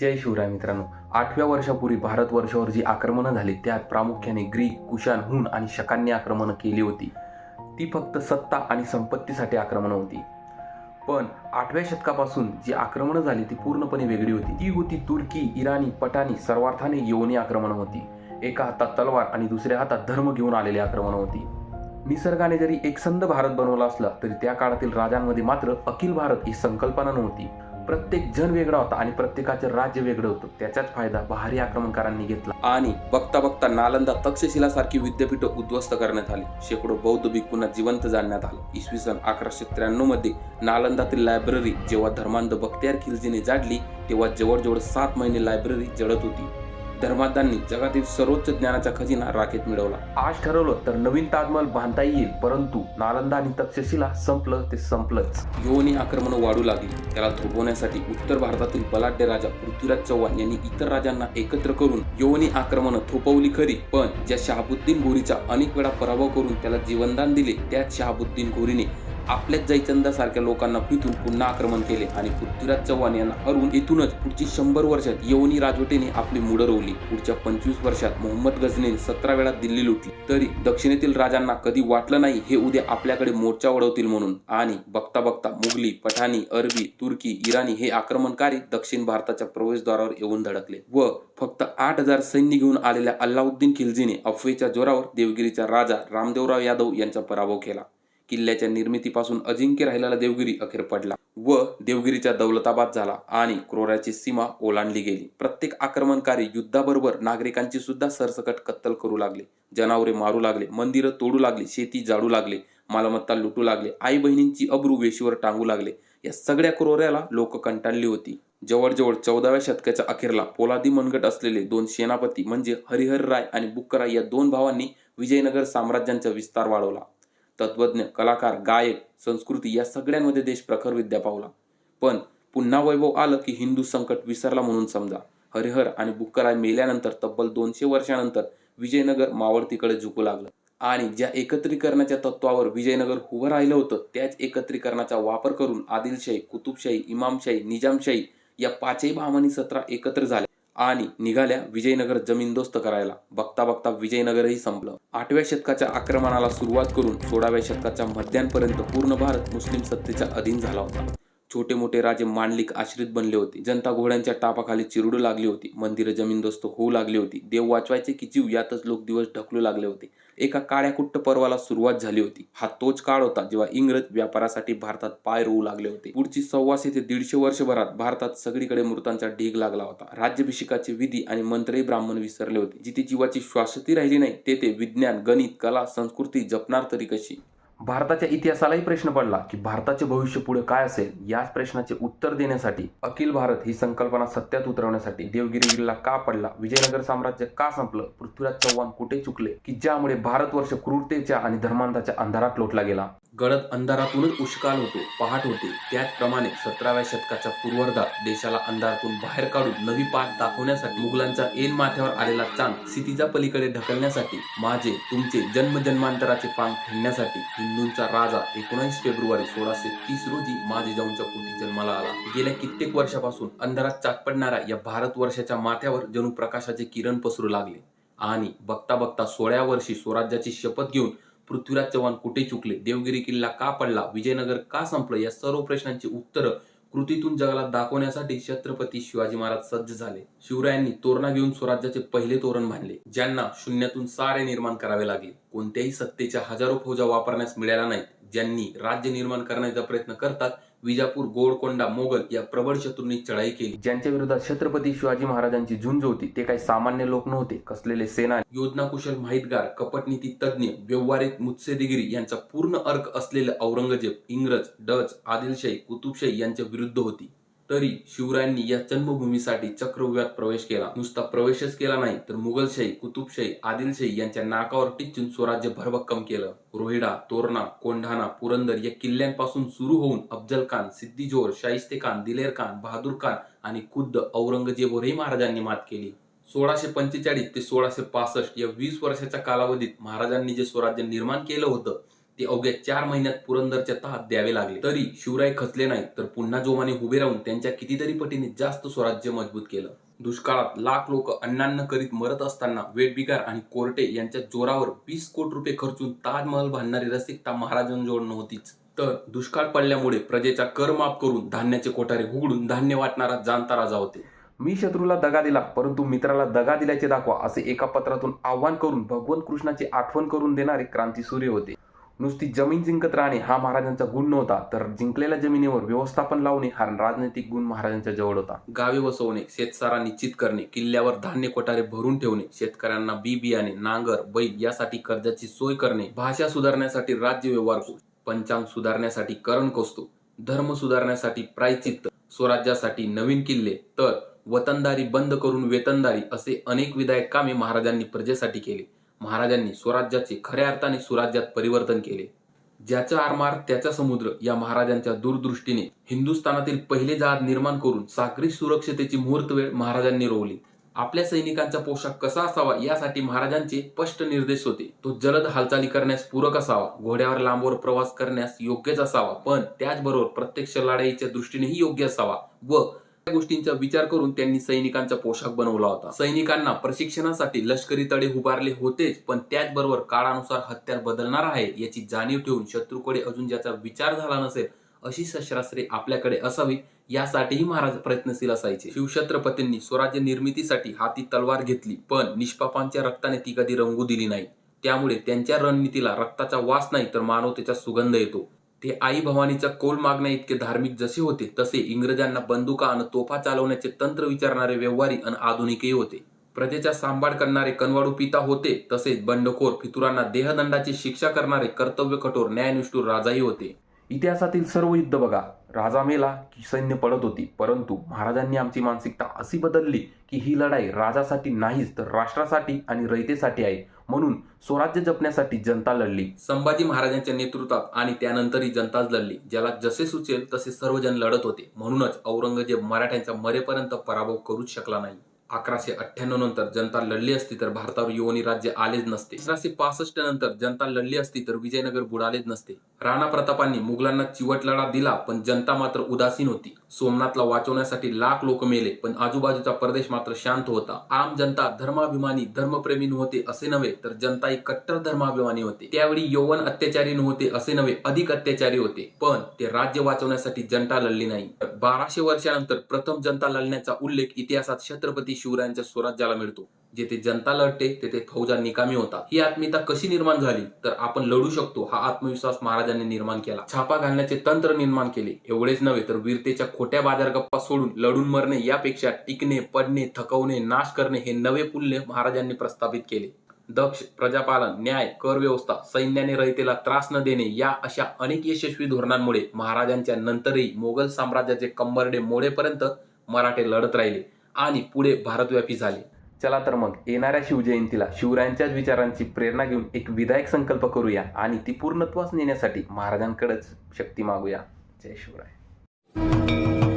जय शिवराय मित्रांनो. आठव्या वर्षापूर्वी भारतवर्षावर जी आक्रमणं झाली त्यात प्रामुख्याने ग्रीक कुशाण हुन आणि शकांनी आक्रमणं केली होती. ती फक्त सत्ता आणि संपत्तीसाठी आक्रमणं होती. पण आठव्या शतकापासून जी आक्रमणं झाली ती पूर्णपणे वेगळी होती. ती होती तुर्की इराणी पटानी सर्वार्थाने यवनी आक्रमणं होती. एका हातात तलवार आणि दुसऱ्या हातात धर्म घेऊन आलेली आक्रमणं होती. निसर्गाने जरी एकसंध भारत बनवला असला तरी त्या काळातील राजांमध्ये मात्र अखिल भारत ही संकल्पना नव्हती. प्रत्येक जन वेगळा होता आणि प्रत्येकाचे राज्य वेगळं होतं. त्याचाच फायदा बहारी आक्रमणकारांनी घेतला. आणि बघता बघता नालंदा तक्षशिला सारखी विद्यापीठ उद्ध्वस्त करण्यात आली. शेकडो बौद्ध भिक्खूंना जिवंत जाळण्यात आलं. इसवी सन अकराशे त्र्याण्णवमध्ये नालंदातील लायब्ररी जेव्हा धर्मांध बख्तियार खिलजीने जाडली तेव्हा जवळजवळ सात महिने लायब्ररी जळत होती. धर्मांधांनी जगातील सर्वोच्च ज्ञानाचा खजिना राखेत मिळवला. आज ठरवलं तर नवीन ताजमहल बांधता येईल परंतु नालंदा आणि तक्षशिला संपलं ते संपलंच. योनी आक्रमण वाढू लागली. त्याला थोपवण्यासाठी उत्तर भारतातील बलाढ्य राजा पृथ्वीराज चव्हाण यांनी इतर राजांना एकत्र करून योनी आक्रमण थोपवली खरी. पण ज्या शहाबुद्दीन घोरीचा अनेक वेळा पराभव करून त्याला जीवनदान दिले त्याच शहाबुद्दीन घोरीने आपल्याच जयचंदासारख्या लोकांना पिथून पुन्हा आक्रमण केले आणि पृथ्वीराज चव्हाण यांना हरवून इथूनच पुढची शंभर वर्षात यवनी राजवटीने आपली मुड रोवली. पुढच्या पंचवीस वर्षात मोहम्मद गझने सतरा वेळा दिल्ली लुटली. तरी दक्षिणेतील राजांना कधी वाटलं नाही हे उद्या आपल्याकडे मोर्चा वळवतील म्हणून. आणि बघता बघता मुघली पठाणी अरबी तुर्की इराणी हे आक्रमणकारी दक्षिण भारताच्या प्रवेशद्वारावर येऊन धडकले व फक्त आठ हजार सैन्य घेऊन आलेल्या अल्लाउद्दीन खिलजीने अफवेच्या जोरावर देवगिरीचा राजा रामदेवराव यादव यांचा पराभव केला. किल्ल्याच्या निर्मितीपासून अजिंक्य राहिलेला देवगिरी अखेर पडला व देवगिरीचा दौलताबाद झाला आणि क्रोऱ्याची सीमा ओलांडली गेली. प्रत्येक आक्रमणकारी युद्धाबरोबर नागरिकांची सुद्धा सरसकट कत्तल करू लागले. जनावरे मारू लागले मंदिरं तोडू लागली शेती जाडू लागले मालमत्ता लुटू लागले आई बहिणींची अब्रू वेशीवर टांगू लागले. या सगळ्या क्रोऱ्याला लोक कंटाळली होती. जवळजवळ चौदाव्या शतकाच्या अखेरला पोलादी मनगट असलेले दोन सेनापती म्हणजे हरिहर राय आणि बुक्कराय या दोन भावांनी विजयनगर साम्राज्यांचा विस्तार वाढवला. तत्वज्ञ कलाकार गायक संस्कृती या सगळ्यांमध्ये देश प्रखर विद्या पावला. पण पुन्हा वैभव आलं की हिंदू संकट विसरला म्हणून समजा. हरिहर आणि बुक्कराय मेल्यानंतर तब्बल दोनशे वर्षानंतर विजयनगर मावळतीकडे झुकू लागलं. आणि ज्या एकत्रीकरणाच्या तत्वावर विजयनगर उभं राहिलं होतं त्याच एकत्रीकरणाचा वापर करून आदिलशाही कुतुबशाही इमामशाही निजामशाही या पाचही भावानी सतरा एकत्र झाल्या. आणि निघाल्या विजयनगर जमीनदोस्त करायला. बघता बघता विजयनगरही संपलं. आठव्या शतकाच्या आक्रमणाला सुरुवात करून सोळाव्या शतकाच्या मध्यांपर्यंत पूर्ण भारत मुस्लिम सत्तेच्या अधीन झाला होता. छोटे मोठे राजे मांडलिक आश्रित बनले होते. जनता घोड्यांच्या टापाखाली चिरडू लागली होती. मंदिरं जमीनदोस्त होऊ लागली होती. देव वाचवायचे की जीव यातच लोक दिवस ढकलू लागले होते. एका काळ्या कुट्ट पर्वाला सुरुवात झाली होती. हा तोच काळ होता जेव्हा इंग्रज व्यापारासाठी भारतात पाय रोवू लागले होते. पुढची सव्वाशे ते दीडशे वर्षभरात भारतात सगळीकडे मृतांचा ढीग लागला होता. राज्याभिषेकाचे विधी आणि मंत्रही ब्राह्मण विसरले होते. जिथे जीवाची श्वासती राहिली नाही तेथे विज्ञान गणित कला संस्कृती जपणार तरी कशी? भारताच्या इतिहासालाही प्रश्न पडला की भारताचे भविष्य पुढे काय असेल याच प्रश्नाचे उत्तर देण्यासाठी अखिल भारत ही संकल्पना सत्यात उतरवण्यासाठी देवगिरी किल्ला का पडला? विजयनगर साम्राज्य का संपलं? पृथ्वीराज चव्हाण कुठे चुकले? की ज्यामुळे भारतवर्ष क्रूरतेच्या आणि धर्मांताच्या अंधारात लोटला गेला? गडद अंधारातूनच उष्काळ होतो पहाट होते. त्याचप्रमाणे सतराव्या शतकाच्या पूर्वार्धात देशाला अंधारातून बाहेर काढून नवी पाठ दाखवण्यासाठी मुघलांचा ऐन माथ्यावर आलेला चांद सिटीच्या पलीकडे ढकलण्यासाठी माझे तुमचे जन्मजन्मांतराचे पांग फेडण्यासाठी हिंदूंचा राजा एकोणीस फेब्रुवारी सोळाशे तीस रोजी माझे जाऊनच्या पोटी जन्माला आला. गेल्या कित्येक वर्षापासून अंधारात चाक पडणाऱ्या या भारतवर्षाच्या माथ्यावर जणू प्रकाशाचे किरण पसरू लागले. आणि बघता बघता सोळ्या वर्षी स्वराज्याची शपथ घेऊन पृथ्वीराज चव्हाण कुठे चुकले? देवगिरी किल्ला का पडला? विजयनगर का संपलं? या सर्व प्रश्नांची उत्तरं कृतीतून जगाला दाखवण्यासाठी छत्रपती शिवाजी महाराज सज्ज झाले. शिवरायांनी तोरणा घेऊन स्वराज्याचे पहिले तोरण बांधले ज्यांना शून्यातून सारे निर्माण करावे लागले. कोणत्याही सत्तेच्या हजारो फौजा वापरण्यास मिळाल्या नाहीत. ज्यांनी राज्य निर्माण करण्याचा प्रयत्न करतात विजापूर गोडकोंडा मोगल या प्रबळ शत्रूंनी चढाई केली. ज्यांच्या विरोधात छत्रपती शिवाजी महाराजांची झुंज होती ते काही सामान्य लोक नव्हते कसलेले सेना योजना कुशल माहितगार कपटनीती तज्ज्ञ व्यवहारिक मुत्सेदिगिरी यांचा पूर्ण अर्क असलेले औरंगजेब इंग्रज डच आदिलशाही कुतुबशाही यांच्या विरुद्ध होती. तरी शिवरायांनी या जन्मभूमीसाठी चक्रव्यूहात प्रवेश केला. नुसता प्रवेशच केला नाही तर मुघलशाही कुतुबशाही आदिलशाही यांच्या नाकावर टिचून स्वराज्य भरभक्कम केलं. रोहिडा तोरणा कोंढाणा पुरंदर या किल्ल्यांपासून सुरू होऊन अफजल खान सिद्दीजोर शाहिस्ते खान दिलेर खान बहादूर खान आणि खुद्द औरंगजेबवरही महाराजांनी मात केली. सोळाशे पंचेचाळीस ते सोळाशे पासष्ट या वीस वर्षाच्या कालावधीत महाराजांनी जे स्वराज्य निर्माण केलं होतं ते अवघ्या चार महिन्यात पुरंदरच्या तहात द्यावे लागले. तरी शिवराय खचले नाहीत तर पुन्हा जोमाने उभे राहून त्यांच्या कितीतरी पटीने जास्त स्वराज्य मजबूत केलं. दुष्काळात लाख लोक अन्नान्न करीत मरत असताना वेठबिगार आणि कोर्टे यांच्या जोरावर वीस कोटी रुपये खर्चून ताजमहल बांधणारी रसिकता महाराजांजवळ नव्हतीच. तर दुष्काळ पडल्यामुळे प्रजेचा कर माफ करून धान्याचे कोठारे उघडून धान्य वाटणारा जाणता राजा होते. मी शत्रूला दगा दिला परंतु मित्राला दगा दिल्याचे दाखवा असे एका पत्रातून आव्हान करून भगवंत कृष्णाची आठवण करून देणारे क्रांती सूर्य होते. नुसती जमीन जिंकत राहणे हा महाराजांचा गुण नव्हता तर जिंकलेल्या जमिनीवर व्यवस्थापन लावणे हा राजनैतिक गुण महाराजांच्या जवळ होता. गावे वसवणे शेतसारा निश्चित करणे किल्ल्यावर धान्य कोठारे भरून ठेवणे शेतकऱ्यांना बी बियाणे नांगर बैल यासाठी कर्जाची सोय करणे भाषा सुधारण्यासाठी राज्य व्यवहार पंचांग सुधारण्यासाठी करण कोसतो धर्म सुधारण्यासाठी प्रायचित्त स्वराज्यासाठी नवीन किल्ले तर वतनदारी बंद करून वेतनदारी असे अनेक विधायक कामे महाराजांनी प्रजेसाठी केले. महाराजांनी स्वराज्याचे खऱ्या अर्थाने सुराज्यात परिवर्तन केले. ज्याचा आरमार त्याचा समुद्र या महाराजांच्या दूरदृष्टीने हिंदुस्थानातील पहिले जहाज निर्माण करून सागरी सुरक्षतेची मुहूर्तवेळ महाराजांनी रोवली. आपल्या सैनिकांचा पोशाख कसा असावा यासाठी महाराजांचे स्पष्ट निर्देश होते. तो जलद हालचाली करण्यास पूरक असावा घोड्यावर लांबवर प्रवास करण्यास योग्यच असावा पण त्याचबरोबर प्रत्यक्ष लढाईच्या दृष्टीनेही योग्य असावा व गोष्टींचा विचार करून त्यांनी सैनिकांचा पोशाख बनवला होता. सैनिकांना प्रशिक्षणासाठी लष्करी तळे उभारले होतेच पण त्याचबरोबर काळानुसार हत्यार बदलणार आहे याची जाणीव ठेवून शत्रूकडे अजून ज्याचा विचार झाला नसेल अशी शस्त्रास्त्रे आपल्याकडे असावी यासाठीही महाराज प्रयत्नशील असायचे. शिवछत्रपतींनी स्वराज्य निर्मितीसाठी हाती तलवार घेतली पण निष्पापांच्या रक्ताने ती कधी रंगू दिली नाही. त्यामुळे त्यांच्या रणनीतीला रक्ताचा वास नाही तर मानवतेचा सुगंध येतो. ते आई भवानीचा कोल मागण्या इतके धार्मिक जसे होते तसे इंग्रजांना बंदुका आणि तोफा चालवण्याचे तंत्र विचारणारे व्यवहारी आणि आधुनिकही होते. प्रजेचा सांभाळ करणारे कनवाडू पिता होते तसेच बंडखोर फितुरांना देहदंडाची शिक्षा करणारे कर्तव्य कठोर न्यायनिष्ठूर राजाही होते. इतिहासातील सर्व युद्ध बघा. राजा मेला की सैन्य पडत होती. परंतु महाराजांनी आमची मानसिकता अशी बदलली की ही लढाई राजासाठी नाहीच तर राष्ट्रासाठी आणि रयतेसाठी आहे. म्हणून स्वराज्य जपण्यासाठी जनता लढली. संभाजी महाराजांच्या नेतृत्वात आणि त्यानंतरही जनताच लढली. ज्याला जसे सुचेल तसे सर्वजण लढत होते. म्हणूनच औरंगजेब मराठ्यांचा मरेपर्यंत पराभव करूच शकला नाही. अकराशे अठ्ठ्याण्णव नंतर जनता लढली असती तर भारतावर योनी राज्य आलेच नसते. अकराशे पासष्ट नंतर जनता लढली असती तर विजयनगर बुडालेच नसते. राणा प्रतापांनी मुघलांना चिवट लढा दिला पण जनता मात्र उदासीन होती. सोमनाथला वाचवण्यासाठी लाख लोक मेले पण आजूबाजूचा प्रदेश मात्र शांत होता. आम जनता धर्माभिमानी धर्मप्रेमी नव्हते असे नव्हे तर जनता ही कट्टर धर्माभिमानी होते. त्यावेळी यौवन अत्याचारी नव्हते असे नव्हे अधिक अत्याचारी होते. पण ते राज्य वाचवण्यासाठी जनता लढली नाही. बाराशे वर्षानंतर प्रथम जनता लढण्याचा उल्लेख इतिहासात छत्रपती शिवरायांच्या स्वराज्याला मिळतो. जेथे जनता लढते तेथे फौजा निकामी होता ही आत्मीयता कशी निर्माण झाली? तर आपण लढू शकतो हा आत्मविश्वास महाराजांनी निर्माण केला. छापा घालण्याचे तंत्र निर्माण केले. एवढेच नव्हे तर वीरतेच्या खोट्या बाजारगप्पा सोडून लढून मरणे यापेक्षा टिकणे पडणे थकवणे नाश करणे हे नवे पुल्य महाराजांनी प्रस्थापित केले. दक्ष प्रजापालन न्याय कर व्यवस्था सैन्याने रयतेला त्रास न देणे या अशा अनेक यशस्वी धोरणांमुळे महाराजांच्या नंतरही मोगल साम्राज्याचे कंबरडे मोडेपर्यंत मराठे लढत राहिले. आणि पुढे भारतव्यापी झाले. चला तर मग येणाऱ्या शिवजयंतीला शिवरायांच्याच विचारांची प्रेरणा घेऊन एक विधायक संकल्प करूया आणि ती पूर्णत्वास नेण्यासाठी महाराजांकडेच शक्ती मागूया. जय शिवराय.